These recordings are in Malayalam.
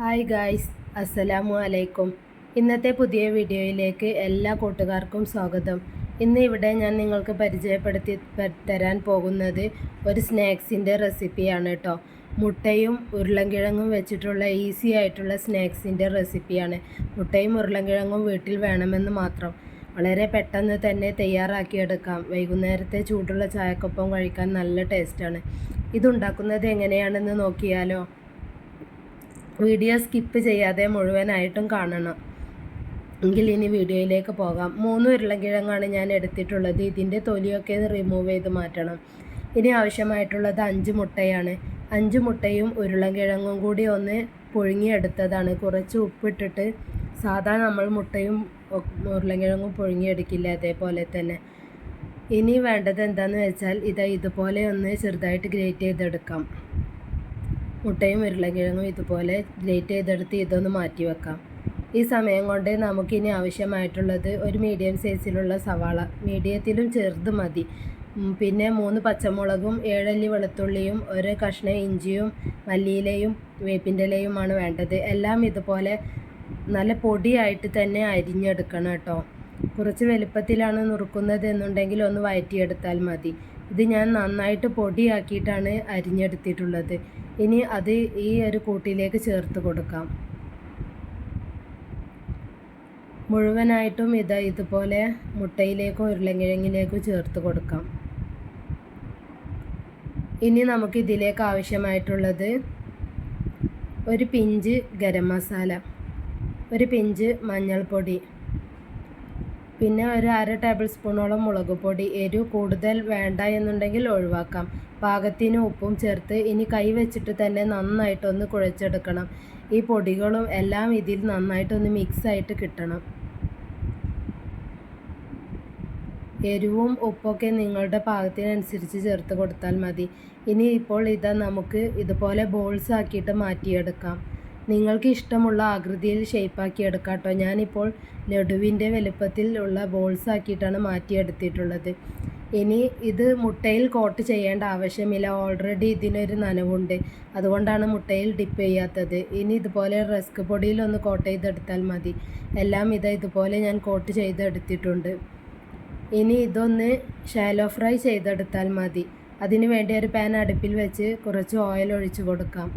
ഹായ് ഗായ്സ് അസ്സലാമു അലൈക്കും. ഇന്നത്തെ പുതിയ വീഡിയോയിലേക്ക് എല്ലാ കൂട്ടുകാർക്കും സ്വാഗതം. ഇന്ന് ഇവിടെ ഞാൻ നിങ്ങൾക്ക് പരിചയപ്പെടുത്തി തരാൻ പോകുന്നത് ഒരു സ്നാക്സിന്റെ റെസിപ്പിയാണ് കേട്ടോ മുട്ടയും ഉരുളൻകിഴങ്ങും വെച്ചിട്ടുള്ള ഈസി ആയിട്ടുള്ള സ്നാക്സിന്റെ റെസിപ്പിയാണ്. മുട്ടയും ഉരുളൻകിഴങ്ങും വീട്ടിൽ വേണമെന്ന് മാത്രം. വളരെ പെട്ടെന്ന് തന്നെ തയ്യാറാക്കിയെടുക്കാം. വൈകുന്നേരത്തെ ചൂടുള്ള ചായക്കൊപ്പം കഴിക്കാൻ നല്ല ടേസ്റ്റാണ്. ഇതുണ്ടാക്കുന്നത് എങ്ങനെയാണെന്ന് നോക്കിയാലോ? വീഡിയോ സ്കിപ്പ് ചെയ്യാതെ മുഴുവനായിട്ടും കാണണം. എങ്കിൽ ഇനി വീഡിയോയിലേക്ക് പോകാം. മൂന്ന് ഉരുളക്കിഴങ്ങാണ് ഞാൻ എടുത്തിട്ടുള്ളത്. ഇതിന്റെ തൊലിയൊക്കെ റിമൂവ് ചെയ്ത് മാറ്റണം. ഇനി ആവശ്യമായിട്ടുള്ളത് അഞ്ച് മുട്ടയാണ്. അഞ്ച് മുട്ടയും ഉരുളക്കിഴങ്ങും കൂടി ഒന്ന് പുഴുങ്ങിയെടുത്തതാണ് കുറച്ച് ഉപ്പിട്ടിട്ട് സാധാ നമ്മൾ മുട്ടയും ഉരുളക്കിഴങ്ങും പുഴുങ്ങിയെടുക്കില്ല അതേപോലെ തന്നെ. ഇനി വേണ്ടത് എന്താണെന്ന് വെച്ചാൽ ഇത് ഇതുപോലെ ഒന്ന് ചെറുതായിട്ട് ഗ്രേറ്റ് ചെയ്തെടുക്കാം. മുട്ടയും ഉരുളക്കിഴങ്ങും ഇതുപോലെ ഗ്രേറ്റ് ചെയ്തെടുത്ത് ഇതൊന്ന് മാറ്റി വെക്കാം. ഈ സമയം കൊണ്ട് നമുക്കിനി ആവശ്യമായിട്ടുള്ളത് ഒരു മീഡിയം സൈസിലുള്ള സവാള. മീഡിയത്തിലും ചെറുത് മതി. പിന്നെ മൂന്ന് പച്ചമുളകും ഏഴല്ലി വെളുത്തുള്ളിയും ഒരു കഷ്ണം ഇഞ്ചിയും മല്ലിയിലയും വേപ്പിന്റെ ഇലയുമാണ് വേണ്ടത്. എല്ലാം ഇതുപോലെ നല്ല പൊടിയായിട്ട് തന്നെ അരിഞ്ഞെടുക്കണം കേട്ടോ. കുറച്ച് വലുപ്പത്തിലാണ് നുറുക്കുന്നത് എന്നുണ്ടെങ്കിൽ ഒന്ന് വഴറ്റിയെടുത്താൽ മതി. ഇത് ഞാൻ നന്നായിട്ട് പൊടിയാക്കിയിട്ടാണ് അരിഞ്ഞെടുത്തിട്ടുള്ളത്. ഇനി അത് ഈ ഒരു കൂട്ടിലേക്ക് ചേർത്ത് കൊടുക്കാം. മുഴുവനായിട്ടും ഇത് ഇതുപോലെ മുട്ടയിലേക്കോ ഉരുളങ്കിഴങ്ങിലേക്കോ ചേർത്ത് കൊടുക്കാം. ഇനി നമുക്ക് ഇതിലേക്ക് ആവശ്യമായിട്ടുള്ളത് ഒരു പിഞ്ച് ഗരം മസാല ഒരു പിഞ്ച് മഞ്ഞൾപ്പൊടി പിന്നെ ഒരു അര ടേബിൾ സ്പൂണോളം മുളക് പൊടി എരിവ് കൂടുതൽ വേണ്ട എന്നുണ്ടെങ്കിൽ ഒഴിവാക്കാം. പാകത്തിന് ഉപ്പും ചേർത്ത് ഇനി കൈ വെച്ചിട്ട് തന്നെ നന്നായിട്ടൊന്ന് കുഴച്ചെടുക്കണം. ഈ പൊടികളും എല്ലാം ഇതിൽ നന്നായിട്ടൊന്ന് മിക്സ് ആയിട്ട് കിട്ടണം. എരിവും ഉപ്പൊക്കെ നിങ്ങളുടെ പാകത്തിനനുസരിച്ച് ചേർത്ത് കൊടുത്താൽ മതി. ഇനി ഇപ്പോൾ ഇതാ നമുക്ക് ഇതുപോലെ ബോൾസ് ആക്കിയിട്ട് മാറ്റിയെടുക്കാം. നിങ്ങൾക്ക് ഇഷ്ടമുള്ള ആകൃതിയിൽ ഷേപ്പാക്കി എടുക്കാം കേട്ടോ ഞാനിപ്പോൾ ലഡുവിന്റെ വലുപ്പത്തിൽ ഉള്ള ബോൾസ് ആക്കിയിട്ടാണ് മാറ്റിയെടുത്തിട്ടുള്ളത്. ഇനി ഇത് മുട്ടയിൽ കോട്ട് ചെയ്യേണ്ട ആവശ്യമില്ല. ഓൾറെഡി ഇതിനൊരു നനവുണ്ട്. അതുകൊണ്ടാണ് മുട്ടയിൽ ഡിപ്പ് ചെയ്യാത്തത്. ഇനി ഇതുപോലെ റസ്ക് പൊടിയിൽ ഒന്ന് കോട്ട് ചെയ്തെടുത്താൽ മതി. എല്ലാം ഇത് ഇതുപോലെ ഞാൻ കോട്ട് ചെയ്തെടുത്തിട്ടുണ്ട്. ഇനി ഇതൊന്ന് ഷാലോ ഫ്രൈ ചെയ്തെടുത്താൽ മതി. അതിനു വേണ്ടി ഒരു പാൻ അടുപ്പിൽ വെച്ച് കുറച്ച് ഓയിൽ ഒഴിച്ചു കൊടുക്കാം.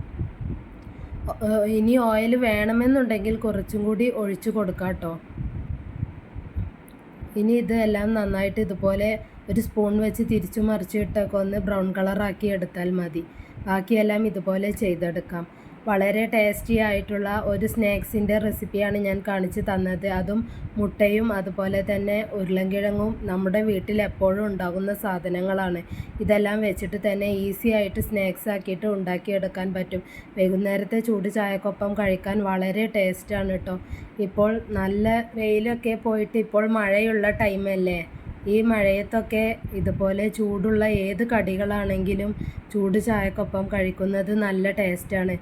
ഇനി ഓയിൽ വേണമെന്നുണ്ടെങ്കിൽ കുറച്ചും കൂടി ഒഴിച്ചു കൊടുക്കാം കേട്ടോ ഇനി ഇത് എല്ലാം നന്നായിട്ട് ഇതുപോലെ ഒരു സ്പൂൺ വെച്ച് തിരിച്ചു മറിച്ചിട്ടൊക്കെ ഒന്ന് ബ്രൗൺ കളറാക്കി എടുത്താൽ മതി. ബാക്കിയെല്ലാം ഇതുപോലെ ചെയ്തെടുക്കാം. വളരെ ടേസ്റ്റി ആയിട്ടുള്ള ഒരു സ്നാക്സിന്റെ റെസിപ്പിയാണ് ഞാൻ കാണിച്ചു തന്നത്. അതും മുട്ടയും അതുപോലെ തന്നെ ഉരുളൻകിഴങ്ങും നമ്മുടെ വീട്ടിൽ എപ്പോഴും ഉണ്ടാകുന്ന സാധനങ്ങളാണ്. ഇതെല്ലാം വെച്ചിട്ട് തന്നെ ഈസി ആയിട്ട് സ്നാക്സ് ആക്കിയിട്ട് ഉണ്ടാക്കിയെടുക്കാൻ പറ്റും. വൈകുന്നേരത്തെ ചൂട് ചായക്കൊപ്പം കഴിക്കാൻ വളരെ ടേസ്റ്റാണ് കേട്ടോ ഇപ്പോൾ നല്ല വെയിലൊക്കെ പോയിട്ട് ഇപ്പോൾ മഴയുള്ള ടൈമല്ലേ ഈ മഴയത്തൊക്കെ ഇതുപോലെ ചൂടുള്ള ഏത് കടികളാണെങ്കിലും ചൂട് ചായക്കൊപ്പം കഴിക്കുന്നത് നല്ല ടേസ്റ്റാണ്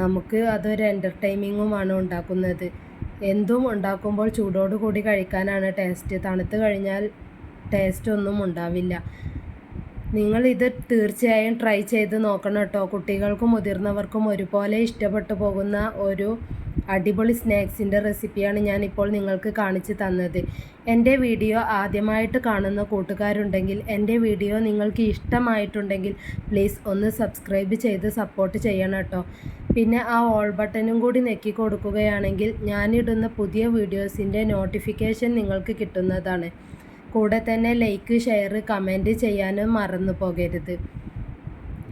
നമുക്ക് അതൊരു എന്റർടൈമിങ്ങുമാണ് ഉണ്ടാക്കുന്നത്. എന്തും ഉണ്ടാക്കുമ്പോൾ ചൂടോട് കൂടി കഴിക്കാനാണ് ടേസ്റ്റ് തണുത്ത് കഴിഞ്ഞാൽ ടേസ്റ്റ് ഒന്നും ഉണ്ടാവില്ല. നിങ്ങൾ ഇത് തീർച്ചയായും ട്രൈ ചെയ്ത് നോക്കണം കേട്ടോ. കുട്ടികൾക്കും മുതിർന്നവർക്കും ഒരുപോലെ ഇഷ്ടപ്പെട്ടു പോകുന്ന ഒരു അടിപൊളി സ്നാക്സിന്റെ റെസിപ്പിയാണ് ഞാനിപ്പോൾ നിങ്ങൾക്ക് കാണിച്ചു തന്നത്. എന്റെ വീഡിയോ ആദ്യമായിട്ട് കാണുന്ന കൂട്ടുകാരുണ്ടെങ്കിൽ എന്റെ വീഡിയോ നിങ്ങൾക്ക് ഇഷ്ടമായിട്ടുണ്ടെങ്കിൽ പ്ലീസ് ഒന്ന് സബ്സ്ക്രൈബ് ചെയ്ത് സപ്പോർട്ട് ചെയ്യണം കേട്ടോ. പിന്നെ ആ ഓൾ ബട്ടണും കൂടി നെക്കി കൊടുക്കുകയാണെങ്കിൽ ഞാനിടുന്ന പുതിയ വീഡിയോസിന്റെ നോട്ടിഫിക്കേഷൻ നിങ്ങൾക്ക് കിട്ടുന്നതാണ്. കൂടെ തന്നെ ലൈക്ക് ഷെയർ കമന്റ് ചെയ്യാനും മറന്നു പോകരുത്.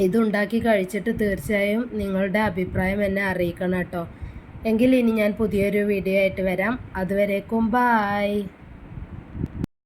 ഇതുണ്ടാക്കി കഴിച്ചിട്ട് തീർച്ചയായും നിങ്ങളുടെ അഭിപ്രായം എന്നെ അറിയിക്കണം കേട്ടോ. എങ്കിൽ ഇനി ഞാൻ പുതിയൊരു വീഡിയോ ആയിട്ട് വരാം. അതുവരേക്കും ബായ്.